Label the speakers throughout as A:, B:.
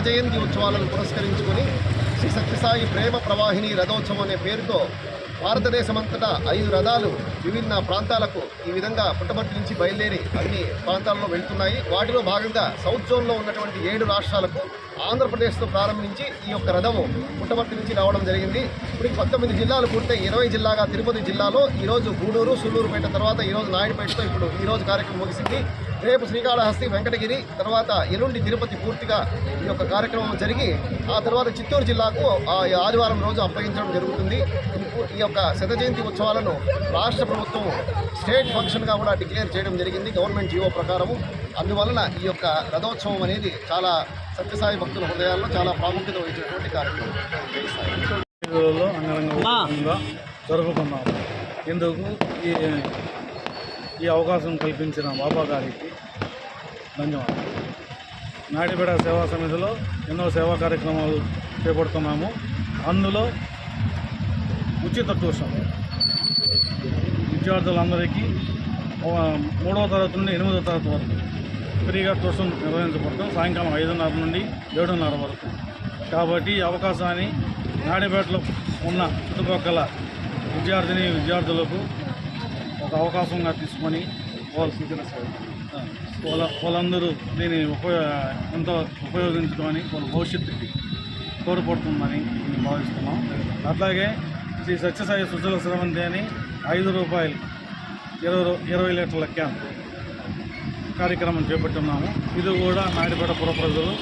A: జయంతి ఉత్సవాలను పురస్కరించుకుని శ్రీ సత్యసాయి ప్రేమ ప్రవాహిని రథోత్సవం అనే పేరుతో భారతదేశమంతటా ఐదు రథాలు విభిన్న ప్రాంతాలకు ఈ విధంగా పుట్టపర్తి నుంచి బయలుదేరి అన్ని ప్రాంతాల్లో వెళ్తున్నాయి. వాటిలో భాగంగా సౌత్ జోన్లో ఉన్నటువంటి ఏడు రాష్ట్రాలకు ఆంధ్రప్రదేశ్తో ప్రారంభించి ఈ యొక్క రథము పుట్టపర్తి నుంచి రావడం జరిగింది. ఇప్పుడు పంతొమ్మిది జిల్లాలు పూర్తి ఇరవై జిల్లాగా తిరుపతి జిల్లాలో ఈరోజు గూడూరు సూళ్ళూరుపేట తర్వాత ఈరోజు నాయుడుపేటతో ఇప్పుడు ఈరోజు కార్యక్రమం ముగిసింది. రేపు శ్రీకాళహస్తి వెంకటగిరి తర్వాత ఎల్లుండి తిరుపతి పూర్తిగా ఈ యొక్క కార్యక్రమం జరిగి ఆ తర్వాత చిత్తూరు జిల్లాకు ఆ ఆదివారం రోజు అప్పగించడం జరుగుతుంది. ఈ యొక్క శత జయంతి ఉత్సవాలను రాష్ట్ర ప్రభుత్వం స్టేట్ ఫంక్షన్గా కూడా డిక్లేర్ చేయడం జరిగింది గవర్నమెంట్ జీవో ప్రకారము. అందువలన ఈ యొక్క రథోత్సవం అనేది చాలా సత్యసాయి భక్తుల హృదయాల్లో చాలా ప్రాముఖ్యత వహించినటువంటి కార్యక్రమం.
B: జరుపుకున్నాము ఎందుకు? ఈ ఈ అవకాశం కల్పించిన బాబా గారికి ధన్యవాదాలు. నాయుడుపేట సేవా సమితిలో ఎన్నో సేవా కార్యక్రమాలు చేపడుతున్నాము. అందులో ఉచిత ట్యూషన్. విద్యార్థులందరికీ మూడవ తరగతి నుండి ఎనిమిదవ తరగతి వరకు ఫ్రీగా ట్యూషన్ నిర్వహించబడతాం సాయంకాలం ఐదున్నర నుండి ఏడున్నర వరకు. కాబట్టి ఈ అవకాశాన్ని నాడిపేటలో ఉన్న చుట్టుపక్కల విద్యార్థిని విద్యార్థులకు ఒక అవకాశంగా తీసుకొని వాళ్ళు వాళ్ళందరూ దీన్ని ఉపయో ఎంతో ఉపయోగించుకొని వాళ్ళ భవిష్యత్తుకి తోడ్పడుతుందని మేము భావిస్తున్నాం. అట్లాగే శ్రీ సత్యసాయి సుజల శ్రవంతి అని ఐదు రూపాయలు ఇరవై ఇరవై లీటర్ల క్యాన్ కార్యక్రమం చేపట్టున్నాము ఇది కూడా నాయుడుపేట పుర ప్రజలు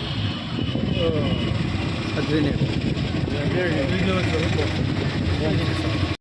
B: కోరుతున్నాం.